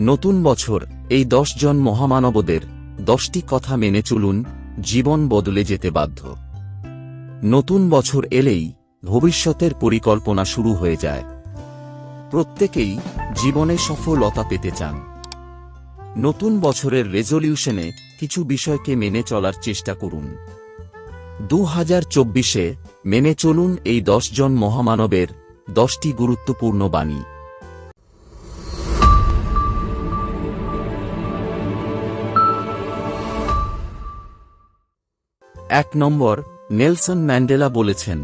নতুন বছর, এই দশ জন মহামানবদের দশটি কথা মেনে চলুন, জীবন বদলে যেতে বাধ্য। নতুন বছর এলেই ভবিষ্যতের পরিকল্পনা শুরু হয়ে যায়। প্রত্যেকেই জীবনে সফলতা পেতে চান। নতুন বছরের রেজলিউশনে কিছু বিষয়কে মেনে চলার চেষ্টা করুন। দু হাজার চব্বিশে মেনে চলুন এই দশ জন মহামানবের দশটি গুরুত্বপূর্ণ বাণী। এক নম্বর, নেলসন ম্যান্ডেলা বলেছেন,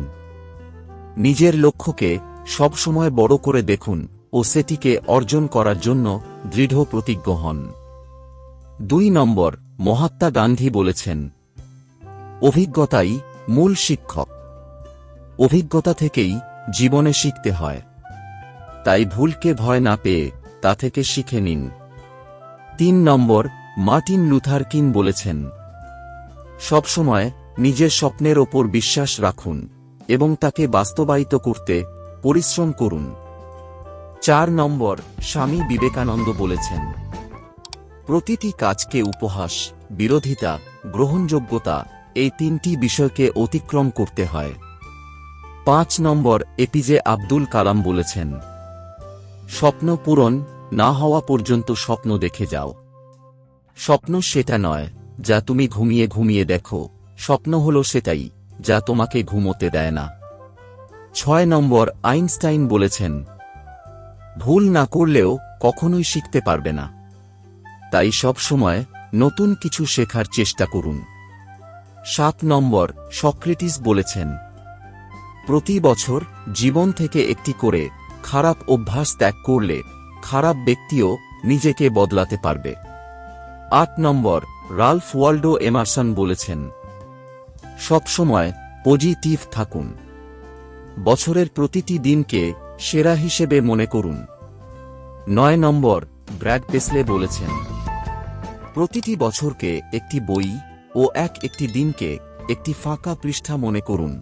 নিজের লক্ষ্যকে সবসময় বড় করে দেখুন ও সেটিকে অর্জন করার জন্য দৃঢ় প্রতিজ্ঞ হন। দুই নম্বর, মহাত্মা গান্ধী বলেছেন, অভিজ্ঞতাই মূল শিক্ষক। অভিজ্ঞতা থেকেই জীবনে শিখতে হয়। তাই ভুলকে ভয় না পেয়ে তা থেকে শিখে নিন। তিন নম্বর, মার্টিন লুথার কিন বলেছেন সবসময় নিজের স্বপ্নের ওপর বিশ্বাস রাখুন এবং তাকে বাস্তবায়িত করতে পরিশ্রম করুন। চার নম্বর, স্বামী বিবেকানন্দ বলেছেন, প্রতিটি কাজকে উপহাস, বিরোধিতা, গ্রহণযোগ্যতা, এই তিনটি বিষয়কে অতিক্রম করতে হয়। পাঁচ নম্বর, এপিজে আব্দুল কালাম বলেছেন, স্বপ্ন পূরণ না হওয়া পর্যন্ত স্বপ্ন দেখে যাও। স্বপ্ন সেটা নয়, যা তুমি ঘুমিয়ে ঘুমিয়ে দেখো। স্বপ্ন হলো সেটাই, যা তোমাকে ঘুমোতে দেয় না। ছয় নম্বর, আইনস্টাইন বলেছেন, ভুল না করলেও কখনোই শিখতে পারবে না। তাই সব সময় নতুন কিছু শেখার চেষ্টা করুন। সাত নম্বর, সক্রেটিস বলেছেন, প্রতি বছর জীবন থেকে একটি করে খারাপ অভ্যাস ত্যাগ করলে খারাপ ব্যক্তিও নিজেকে বদলাতে পারবে। আট নম্বর, রালফ ওয়াল্ডো এমারসন বলেছেন সবসময় পজিটিভ থাকুন। বছরের প্রতিটি দিনকে সেরা হিসেবে মনে করুন। নয় নম্বর, ব্র্যাড পেসলে বলেছেন, প্রতিটি বছরকে একটি বই ও এক একটি দিনকে একটি ফাঁকা পৃষ্ঠা মনে করুন।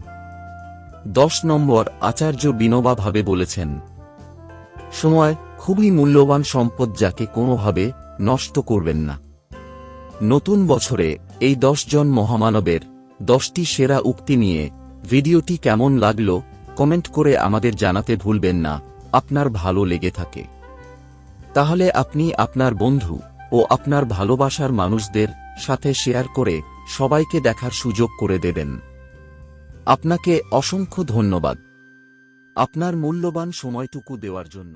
দশ নম্বর, আচার্য বিনোবা ভাবে বলেছেন, সময় খুবই মূল্যবান সম্পদ যাকে কোনোভাবে নষ্ট করবেন না। নতুন বছরে এই দশ জন মহামানবের দশটি সেরা উক্তি নিয়ে ভিডিওটি কেমন লাগল, কমেন্ট করে আমাদের জানাতে ভুলবেন না, আপনার ভালো লেগে থাকে। তাহলে আপনি আপনার বন্ধু ও আপনার ভালোবাসার মানুষদের সাথে শেয়ার করে সবাইকে দেখার সুযোগ করে দেবেন। আপনাকে অসংখ্য ধন্যবাদ। আপনার মূল্যবান সময়টুকু দেওয়ার জন্য।